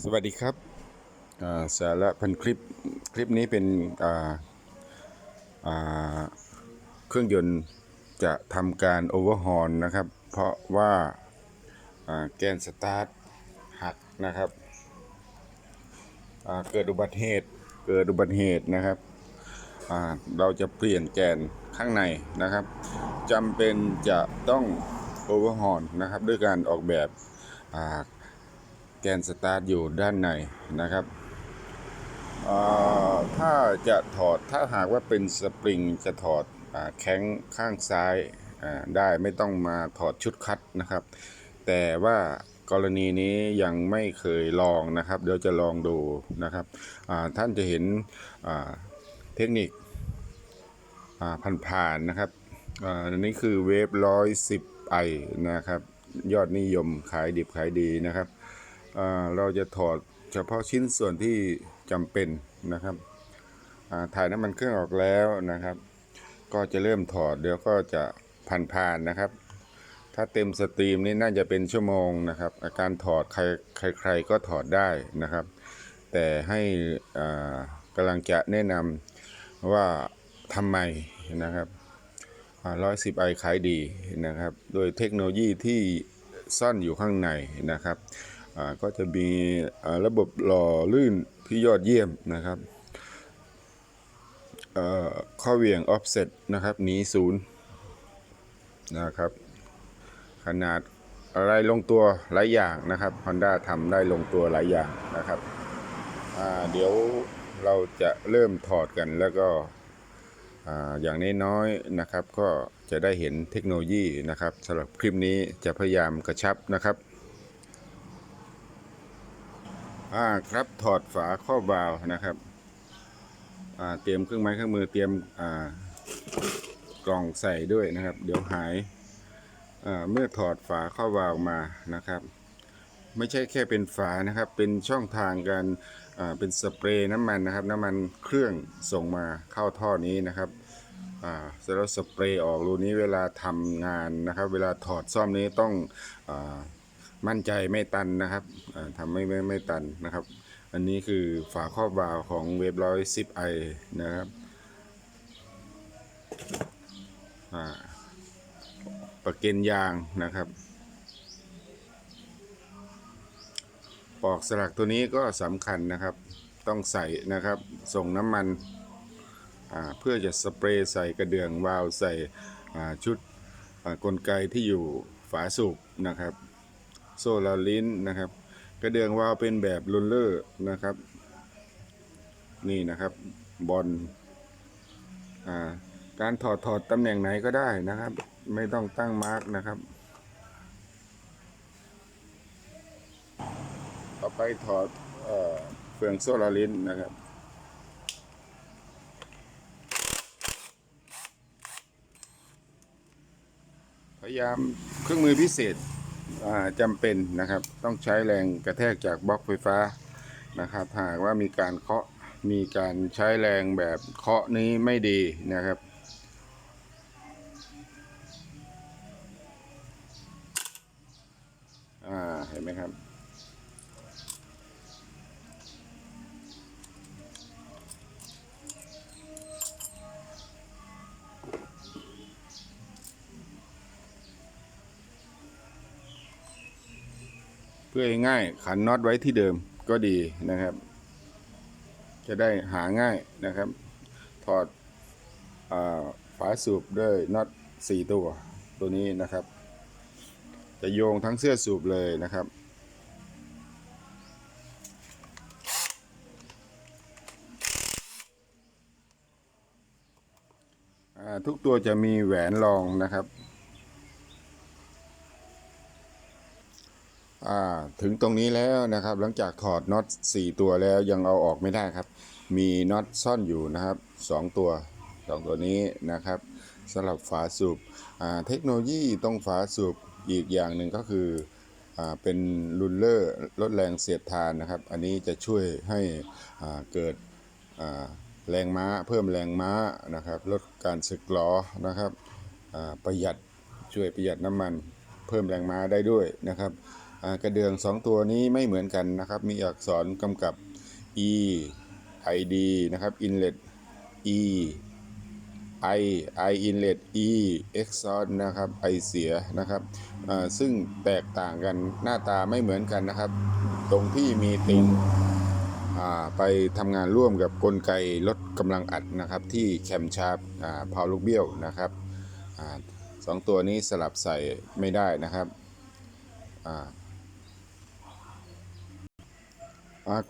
สวัสดีครับสาระพันคลิปคลิปนี้เป็นเครื่องยนต์จะทำการโอเวอร์ฮอนนะครับ เพราะว่าแกนสตาร์ทหักนะครับเกิดอุบัติเหตุเกิดอุบัติเหตุนะครับเราจะเปลี่ยนแกนข้างในนะครับจำเป็นจะต้องโอเวอร์ฮอนนะครับ ด้วยการออกแบบ แกนสตาร์ทอยู่ด้านในนะครับถ้าจะถอดถ้าหากว่าเป็นสปริงจะถอดอแข้งข้างซ้ายได้ไม่ต้องมาถอดชุดคัดนะครับ แต่ว่ากรณีนี้ยังไม่เคยลองนะครับ เดี๋ยวจะลองดูนะครับท่านจะเห็นเทคนิคอ่าผ่านๆนะครับอันนี้คือเวฟร้อยสิบไอนะครับ ยอดนิยมขายดิบขายดีนะครับ เราจะถอดเฉพาะชิ้นส่วนที่จำเป็นนะครับถ่ายน้ำมันเครื่องออกแล้วนะครับ ก็จะเริ่มถอดเดี๋ยวก็จะผ่านๆนะครับ ถ้าเต็มสตรีมนี่น่าจะเป็นชั่วโมงนะครับอาการถอดใครใครก็ถอดได้นะครับ แต่ให้กำลังจะแนะนำว่าทำไมนะครับร้อยสิบไอขายดีนะครับ โดยเทคโนโลยีที่ซ่อนอยู่ข้างในนะครับ ก็จะมีระบบหล่อลื่นที่ยอดเยี่ยมนะครับข้อเหวี่ยง offset นะครับหนีศูนย์นะครับ ขนาดอะไรลงตัวหลายอย่างนะครับ Honda ทำได้ลงตัวหลายอย่างนะครับเดี๋ยวเราจะเริ่มถอดกันแล้วก็ออย่างน้อยๆนะครับ ก็จะได้เห็นเทคโนโลยีนะครับสำหรับคลิปนี้จะพยายามกระชับนะครับ อ่าครับถอดฝาครอบวาวนะครับอ่าเตรียมเครื่องไม้เครื่องมือเตรียมอ่ากล่องใส่ด้วยนะครับ เดี๋ยวหายอ่าเมื่อถอดฝาครอบวาวมานะครับ ไม่ใช่แค่เป็นฝานะครับ เป็นช่องทางการอ่าเป็นสเปรย์น้ำมันนะครับ น้ำมันเครื่องส่งมาเข้าท่อนี้นะครับอ่าเสร็จแล้วสเปรย์ออกรูนี้เวลาทำงานนะครับ เวลาถอดซ่อมนี้ต้องอา มั่นใจไม่ตันนะครับทำไม่ไม่ไม่ตันนะครับ อันนี้คือฝาครอบวาล์วของเวฟร้อยสิบไอนะครับประเก็นยางนะครับ ปอกสลักตัวนี้ก็สำคัญนะครับ ต้องใส่นะครับ ส่งน้ำมันเพื่อจะสเปรย์ใส่กระเดื่องวาล์วใส่ชุดกลไกที่อยู่ฝาสูบนะครับ โซลาลิ้นนะครับ กระเดื่องวาวเป็นแบบรุลเลอร์นะครับ นี่นะครับบอลอ่าการถอดถอดตำแหน่งไหนก็ได้นะครับ ไม่ต้องตั้งมาร์กนะครับ ต่อไปถอดเอ่อเฟืองโซลาลินนะครับ พยายามเครื่องมือพิเศษ จำเป็นนะครับ ต้องใช้แรงกระแทกจากบล็อกไฟฟ้านะครับหากว่ามีการเคาะมีการใช้แรงแบบเคาะนี้ไม่ดีนะครับอ่าเห็นไหมครับ เพื่อให้ง่ายขันน็อตไว้ที่เดิมก็ดีนะครับ จะได้หาง่ายนะครับ ถอดฝาสูบด้วยน็อตสี่ตัวตัวนี้นะครับ จะโยงทั้งเสื้อสูบเลยนะครับทุกตัวจะมีแหวนรองนะครับ อ่า ถึงตรงนี้แล้วนะครับ หลังจากถอดน็อต4ตัวแล้วยังเอาออกไม่ได้ครับ มีน็อตซ่อนอยู่นะครับ 2 ตัว 2 ตัวนี้นะครับสำหรับฝาสูบเทคโนโลยีตรงฝาสูบอีกอย่างหนึ่งก็คืออเป็นรุลเลอร์ลดแรงเสียดทานนะครับ อันนี้จะช่วยให้เกิดแรงม้าเพิ่มแรงม้านะครับ ลดการสึกล้อนะครับประหยัดช่วยประหยัดน้ำมัน เพิ่มแรงม้าได้ด้วยนะครับ กระเดื่องสองตัวนี้ไม่เหมือนกันนะครับ มีอักษรกำกับ e id นะครับ inlet e i i inlet e exhaust นะครับ i เสียนะครับซึ่งแตกต่างกันหน้าตาไม่เหมือนกันนะครับ ตรงที่มีติงอ่าไปทำงานร่วมกับกลไกลดกำลังอัดนะครับ ที่แคมชาร์ปอ่าพาวลูกเบี้ยวนะครับอสองตัวนี้สลับใส่ไม่ได้นะครับอ่า อ่า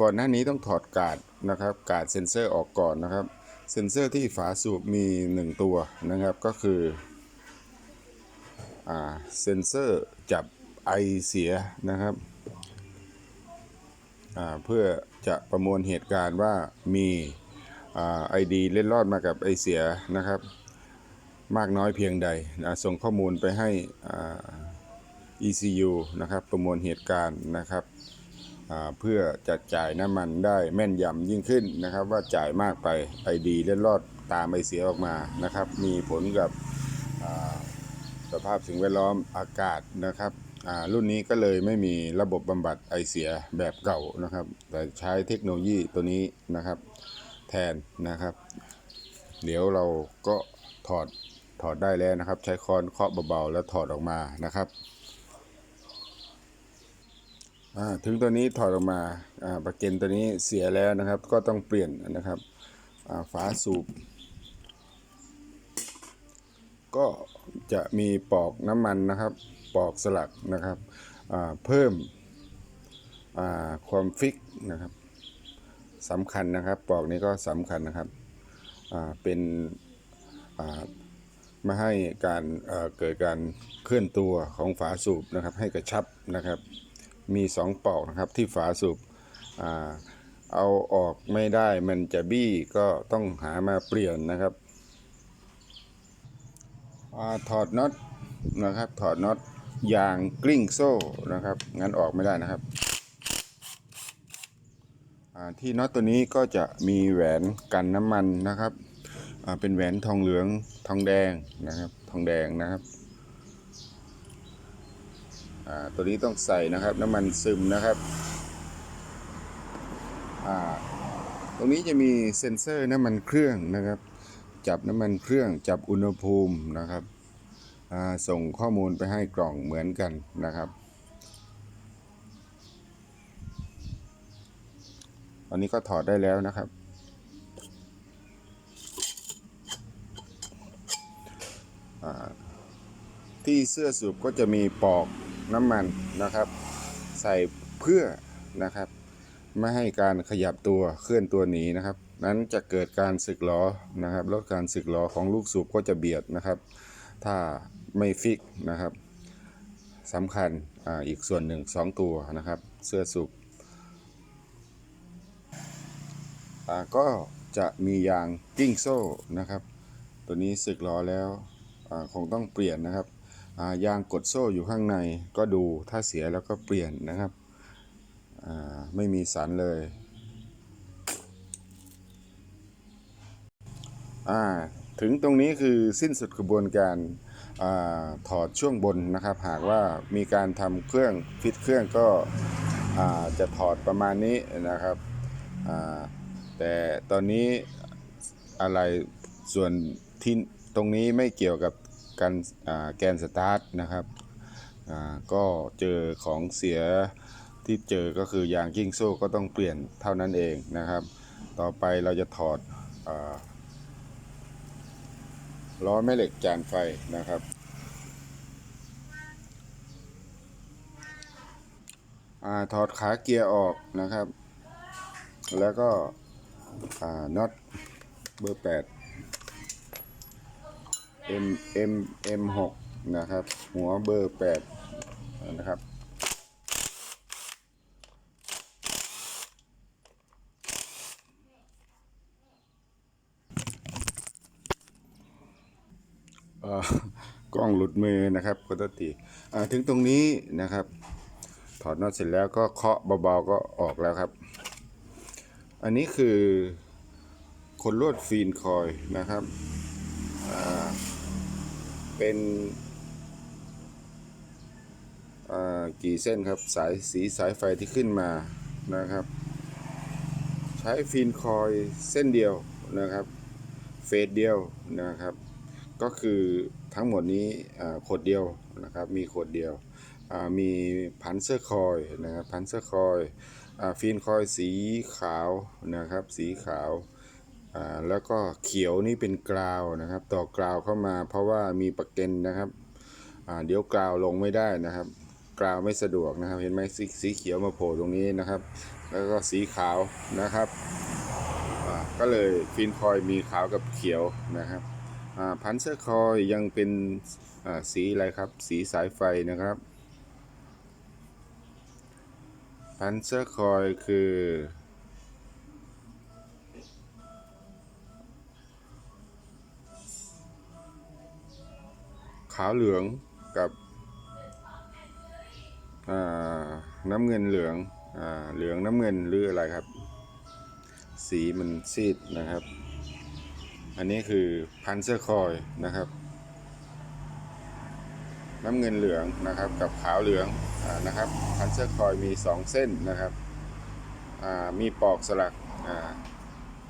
ก่อนหน้านี้ต้องถอดกาดนะครับกาดเซ็นเซอร์ออกก่อนนะครับ เซ็นเซอร์ที่ฝาสูบมี 1 ตัวนะครับก็คือเซ็นเซอร์จับไอเสียนะครับเพื่อจะประมวลเหตุการณ์ว่ามีไอดีเล่นรอดมากับไอเสียนะครับ มากน้อยเพียงใดส่งข้อมูลไปให้ ECU นะครับประมวลเหตุการณ์นะครับ เพื่อจัดจ่ายน้ำมันได้แม่นยำยิ่งขึ้นนะครับ ว่าจ่ายมากไปไอดีเล่นรอดตามไอเสียออกมานะครับ มีผลกับสภาพสิ่งแวดล้อมอากาศนะครับรุ่นนี้ก็เลยไม่มีระบบบำบัดไอเสียแบบเก่านะครับ แต่ใช้เทคโนโลยีตัวนี้นะครับ แทนนะครับ เดี๋ยวเราก็ถอดถอดได้แล้วนะครับ ใช้ค้อนเคาะเบาๆแล้วถอดออกมานะครับ ถึงตัวนี้ถอดออกมาอ่าประเก็นตัวนี้เสียแล้วนะครับ ก็ต้องเปลี่ยนนะครับฝาสูบ ก็จะมีปอกน้ำมันนะครับ ปอกสลักนะครับเพิ่มความฟิกนะครับสำคัญนะครับ ปอกนี้ก็สำคัญนะครับเป็นอ่าไม่ให้การเกิดการเคลื่อนตัวของฝาสูบนะครับ ให้กระชับนะครับ มีสองปอกนะครับที่ฝาสูบอเอาออกไม่ได้มันจะบี้ก็ต้องหามาเปลี่ยนนะครับอถอดน็อตนะครับ ถอดน็อตยางกลิ้งโซ่นะครับ งั้นออกไม่ได้นะครับ ที่น็อตตัวนี้ก็จะมีแหวนกันน้ำมันนะครับ เป็นแหวนทองเหลืองทองแดงนะครับ ทองแดงนะครับ ตัวนี้ต้องใส่นะครับน้ำมันซึมนะครับตรงนี้จะมีเซ็นเซอร์น้ำมันเครื่องนะครับ จับน้ำมันเครื่องจับอุณหภูมินะครับส่งข้อมูลไปให้กล่องเหมือนกันนะครับตอนนี้ก็ถอดได้แล้วนะครับที่เสื้อสูบก็จะมีปอก น้ำมันนะครับ ใส่เพื่อนะครับ ไม่ให้การขยับตัวเคลื่อนตัวหนีนะครับ นั้นจะเกิดการสึกล้อนะครับลดการสึกล้อของลูกสูบก็จะเบียดนะครับ ถ้าไม่ฟิกนะครับสำคัญออีกส่วนหนึ่งสองตัวนะครับ เสื้อสูบก็จะมียางกิ้งโซ่นะครับ ตัวนี้สึกล้อแล้วคงต้องเปลี่ยนนะครับายางกดโซ่อยู่ข้างในก็ดูถ้าเสียแล้วก็เปลี่ยนนะครับไม่มีสันเลยถึงตรงนี้คือสิ้นสุดกระบวนการอาถอดช่วงบนนะครับ หากว่ามีการทำเครื่องฟิตเครื่องก็จะถอดประมาณนี้นะครับ แต่ตอนนี้อะไรส่วนที่ตรงนี้ไม่เกี่ยวกับ กันแกนสตาร์ทนะครับก็เจอของเสียที่เจอก็คือยางกิ้งโซ่ก็ต้องเปลี่ยนเท่านั้นเองนะครับ ต่อไปเราจะถอดอล้อแม่เหล็กจานไฟนะครับอถอดขาเกียร์ออกนะครับ แล้วก็น็อตเบอร์ 8 M M M 6นะครับ หัวเบอร์8นะครับเออกล้องหลุดมือนะครับขอโทษทีถึงตรงนี้นะครับ ถอดน็อตเสร็จแล้วก็เคาะเบาๆก็ออกแล้วครับ อันนี้คือคนลวดฟีนคอยนะครับ เป็นกี่เส้นครับ สายสีสายไฟที่ขึ้นมานะครับ ใช้ฟินคอยเส้นเดียวนะครับ เฟสเดียวนะครับ ก็คือทั้งหมดนี้ขวดเดียวนะครับ มีขวดเดียว มีพันเซอร์คอยนะครับพันเซอร์คอยอฟินคอยสีขาวนะครับ สีขาว แล้วก็เขียวนี่เป็นกราวนะครับ ต่อกราวเข้ามาเพราะว่ามีประเก็นนะครับเดี๋ยวกราวลงไม่ได้นะครับ กราวไม่สะดวกนะครับ เห็นไหมสสีเขียวมาโผล่ตรงนี้นะครับ แล้วก็สีขาวนะครับก็เลยฟินคอยมีขาวกับเขียวนะครับพันเซอร์คอยยังเป็นสีอะไรครับ สีสายไฟนะครับพันเซอร์คอยคือาวเหลืองกับน้ำเงินเหลืองอเหลืองน้ำเงินหรืออะไรครับ สีมันซีดนะครับ อันนี้คือพันเซอร์คอยนะครับ น้ำเงินเหลืองนะครับกับขาวเหลืองอนะครับ พันเซอร์คอยมี 2 เส้นนะครับมีปอกสลักอ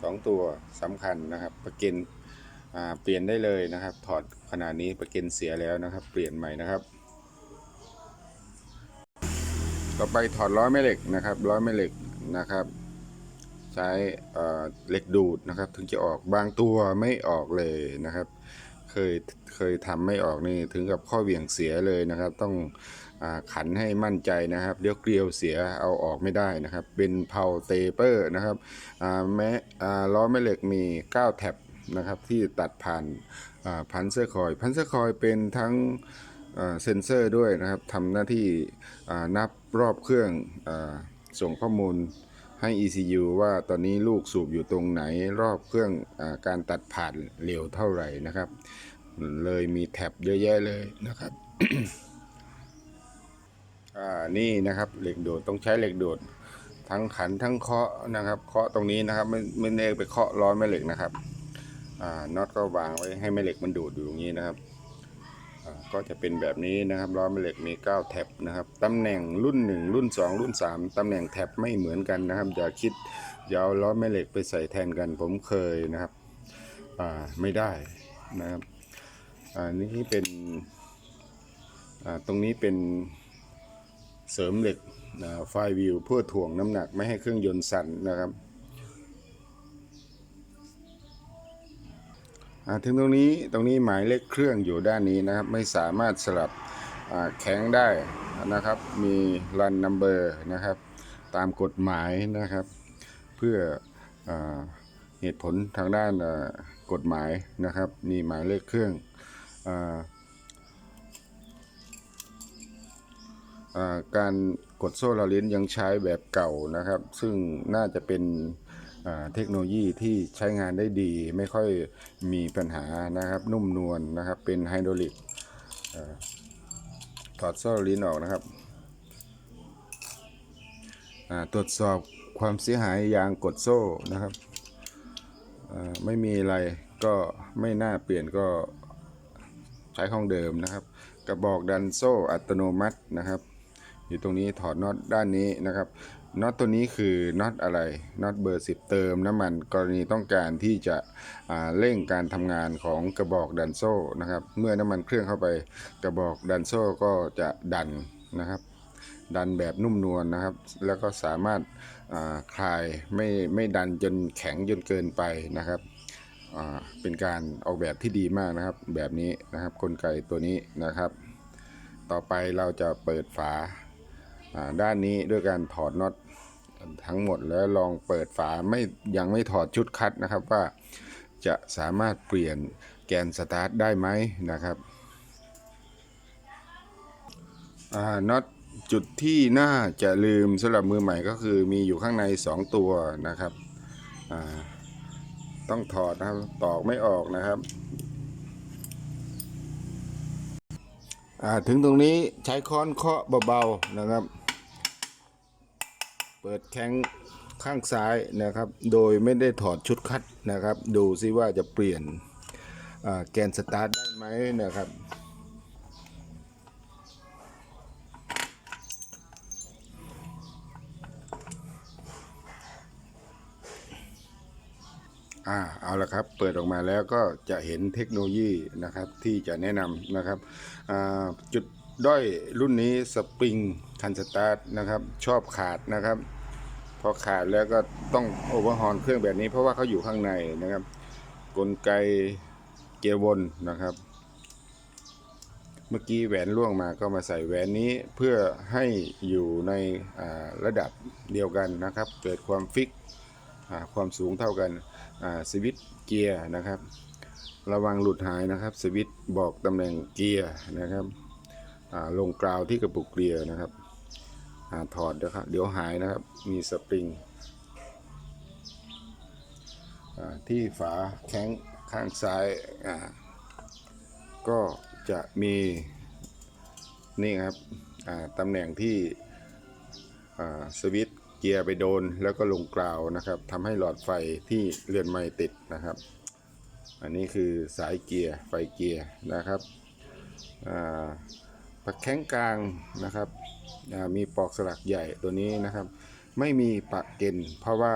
สองตัวสำคัญนะครับ ประเก็น เปลี่ยนได้เลยนะครับ ถอดขนาดนี้ประก็นเสียแล้วนะครับ เปลี่ยนใหม่นะครับ ต่อไปถอดร้อยแม่เหล็กนะครับร้อยแม่เหล็กนะครับ ใช้เหล็กดูดนะครับ ถึงจะออกบางตัวไม่ออกเลยนะครับ เคยเคยทำไม่ออกนี่ถึงกับข้อเหวี่ยงเสียเลยนะครับ ต้องอขันให้มั่นใจนะครับเดี๋ยวเกลียวเสียเอาออกไม่ได้นะครับ เป็นเพาเตเปอร์นะครับอ่าแม้อ่าล้อแม่เหล็กมี 9 แท็บ นะครับที่ตัดผ่านพันเซอร์คอยพันเซอร์คอยเป็นทั้งเซนเซอร์ด้วยนะครับทำหน้าที่นับรอบเครื่องอส่งข้อมูลให้ ECU ว่าตอนนี้ลูกสูบอยู่ตรงไหนรอบเครื่องอการตัดผ่านเร็วเท่าไหร่นะครับ เลยมีแท็บเยอะแยะเลยนะครับนี่นะครับเหล็กดูดต้องใช้เหล็กดูดทั้งขันทั้งเคาะนะครับ เคาะตรงนี้นะครับ ไม่ไม่ได้ไปเคาะร้อยแม่เหล็กนะครับ น็อตก็วางไว้ให้แม่เหล็กมันดูดอยู่ตรงนี้นะครับก็จะเป็นแบบนี้นะครับล้อแม่เหล็กมี 9 แท็บนะครับตำแหน่งรุ่น 1 รุ่น 2 รุ่น 3ตำแหน่งแท็บไม่เหมือนกันนะครับอย่าคิดอย่าเอาล้อแม่เหล็กไปใส่แทนกันผมเคยนะครับไม่ได้นะครับอ่านี่เป็นตรงนี้เป็นเสริมเหล็กไฟวิวเพื่อถ่วงน้ำหนักไม่ให้เครื่องยนต์สั่นนะครับ ถึงตรงนี้ตรงนี้หมายเลขเครื่องอยู่ด้านนี้นะครับ ไม่สามารถสลับแข็งได้นะครับ มีรันนัมเบอร์นะครับ ตามกฎหมายนะครับ เพื่ออเหตุผลทางด้านกฎหมายนะครับ มีหมายเลขเครื่องออการกดโซ่ลาลิ้นยังใช้แบบเก่านะครับ ซึ่งน่าจะเป็น เทคโนโลยีที่ใช้งานได้ดีไม่ค่อยมีปัญหานะครับ นุ่มนวลนะครับ เป็นไฮดรอลิกถอดโซ่ลิ้นออกนะครับตรวจสอบความเสียหายยางกดโซ่นะครับไม่มีอะไรก็ไม่น่าเปลี่ยนก็ใช้ของเดิมนะครับ กระบอกดันโซ่อัตโนมัตินะครับ อยู่ตรงนี้ถอดน็อตด้านนี้นะครับ น็อตตัวนี้คือน็อตอะไรน็อตเบอร์ 10 เติมน้ำมันกรณีต้องการที่จะเร่งการทำงานของกระบอกดันโซ่นะครับ เมื่อน้ำมันเครื่องเข้าไปกระบอกดันโซ่ก็จะดันนะครับ ดันแบบนุ่มนวลนะครับ แล้วก็สามารถาคลายไม่ไม่ดันจนแข็งจนเกินไปนะครับเป็นการออกแบบที่ดีมากนะครับ แบบนี้นะครับกลไกตัวนี้นะครับ ต่อไปเราจะเปิดฝาาด้านนี้ด้วยการถอดน็อต ทั้งหมดแล้วลองเปิดฝาไม่ยังไม่ถอดชุดคัดนะครับว่าจะสามารถเปลี่ยนแกนสตาร์ทได้ไหมนะครับน็อตจุดที่น่าจะลืมสำหรับมือใหม่ก็คือมีอยู่ข้างใน 2 ตัวนะครับ ต้องถอดนะครับตอกไม่ออกนะครับ ถึงตรงนี้ใช้ค้อนเคาะเบาๆนะครับ เปิดแข้งข้างซ้ายนะครับ โดยไม่ได้ถอดชุดคัดนะครับ ดูซิว่าจะเปลี่ยนแกนสตาร์ทได้ไหมนะครับ อ่า เอาละครับ เปิดออกมาแล้วก็จะเห็นเทคโนโลยีนะครับที่จะแนะนำนะครับ จุด ด้อยรุ่นนี้สปริงคันสตาร์ทนะครับ ชอบขาดนะครับ พอขาดแล้วก็ต้องโอเวอร์ฮอลเครื่องแบบนี้ เพราะว่าเขาอยู่ข้างในนะครับ กลไกเกียร์วนนะครับ เมื่อกี้แหวนล่วงมาก็มาใส่แหวนนี้เพื่อให้อยู่ในระดับเดียวกันนะครับ เกิดความฟิกความสูงเท่ากันสวิตช์เกียร์นะครับ ระวังหลุดหายนะครับ สวิตช์บอกตำแหน่งเกียร์นะครับ ลงกราวที่กระปุกเกียร์นะครับอถอดนะครับเดี๋ยวหายนะครับ มีสปริงที่ฝาแข้งข้างซ้ายก็จะมีนี่ครับตำแหน่งที่สวิตช์เกียร์ไปโดนแล้วก็ลงกราวนะครับทำให้หลอดไฟที่เลื่อนไม่ติดนะครับ อันนี้คือสายเกียร์ไฟเกียร์นะครับอ่า ปักแข้งกลางนะครับมีปอกสลักใหญ่ตัวนี้นะครับ ไม่มีปะเกนเพราะว่า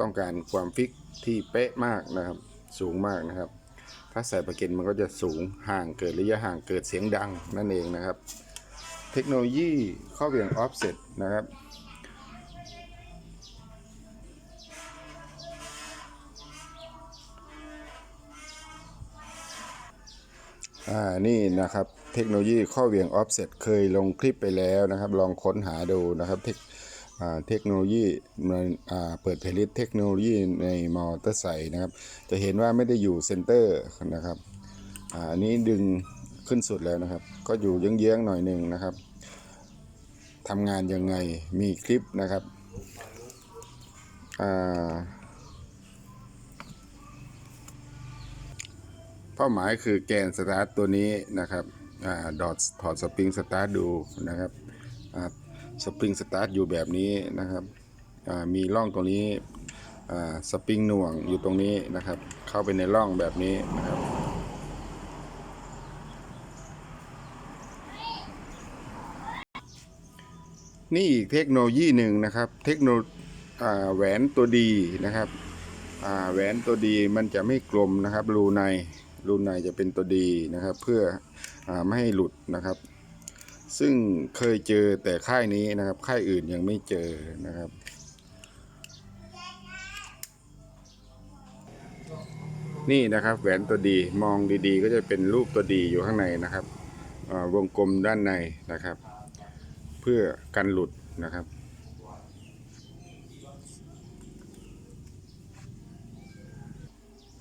ต้องการความฟิกที่เป๊ะมากนะครับ สูงมากนะครับ ถ้าใส่ปะเก็นมันก็จะสูงห่างเกิดระยะห่างเกิดเสียงดังนั่นเองนะครับ เทคโนโลยีข้อเบี่ยงออฟเซ็ตนะครับ อ่านี่นะครับเทคโนโลยีข้อเวียงออฟเซ็ตเคยลงคลิปไปแล้วนะครับ ลองค้นหาดูนะครับเทคเทคโนโลยีเปิดเพลย์เทคโนโลยีในมอเตอร์ไซค์นะครับ จะเห็นว่าไม่ได้อยู่เซนเตอร์นะครับอ่าอันนี้ดึงขึ้นสุดแล้วนะครับ ก็อยู่เยื้องๆหน่อยหนึ่งนะครับทำงานยังไงมีคลิปนะครับอ่า เป้าหมายคือแกนสตาร์ทตัวนี้นะครับอดอทถอดสปริงสตาร์ทดูนะครับสปริงสตาร์ทอยู่แบบนี้นะครับมีร่องตรงนี้สปริงหน่วงอยู่ตรงนี้นะครับ เข้าไปในร่องแบบนี้นะครับนี่อีกเทคโนโลยีหนึ่งนะครับ เทคโนแหวนตัวดีนะครับแหวนตัวดีมันจะไม่กลมนะครับรูใน รูในจะเป็นตัวดีนะครับ เพื่ออไม่ให้หลุดนะครับ ซึ่งเคยเจอแต่ค่ายนี้นะครับค่ายอื่นยังไม่เจอนะครับนี่นะครับแหวนตัวดีมองดีๆ ก็จะเป็นรูปตัวดีอยู่ข้างในนะครับวงกลมด้านในนะครับ เพื่อกันหลุดนะครับ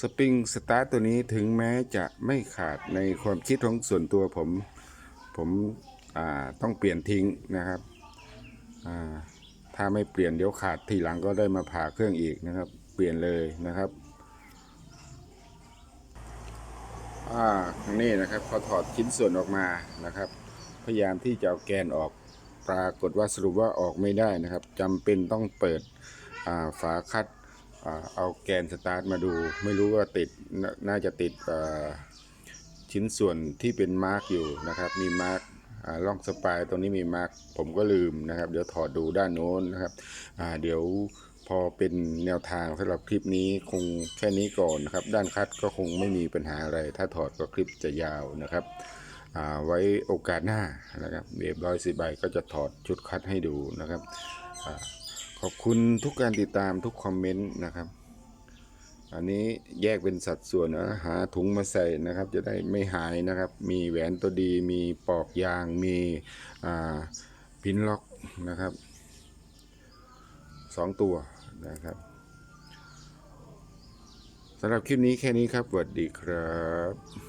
สปริงสตาร์ตตัวนี้ถึงแม้จะไม่ขาดในความคิดของส่วนตัวผม ผมต้องเปลี่ยนทิ้งนะครับ ถ้าไม่เปลี่ยนเดี๋ยวขาดทีหลังก็ได้มาผ่าเครื่องอีกนะครับ เปลี่ยนเลยนะครับอ่านี่นะครับพอถอดชิ้นส่วนออกมานะครับ พยายามที่จะเอาแกนออกปรากฏว่าสรุปว่าออกไม่ได้นะครับจำเป็นต้องเปิดฝาคัด เอาแกนสตาร์ทมาดู ไม่รู้ว่าติดนน่าจะติดชิ้นส่วนที่เป็นมาร์กอยู่นะครับ มีมาร์กล่องสปายตรงนี้มีมาร์กผมก็ลืมนะครับ เดี๋ยวถอดดูด้านโน้นนะครับเดี๋ยวพอเป็นแนวทางสำหรับคลิปนี้คงแค่นี้ก่อนนะครับ ด้านคัดก็คงไม่มีปัญหาอะไร ถ้าถอดก็คลิปจะยาวนะครับไว้โอกาสหน้านะครับเบียบร้อยสิบใบก็จะถอดชุดคัดให้ดูนะครับ อาขอบคุณทุกการติดตามทุกคอมเมนต์นะครับ อันนี้แยกเป็นสัดส่วนนะหาถุงมาใส่นะครับ จะได้ไม่หายนะครับ มีแหวนตัวดีมีปอกยางมีอ่าพินล็อกนะครับสองตัวนะครับสำหรับคลิปนี้แค่นี้ครับสวัสดีครับ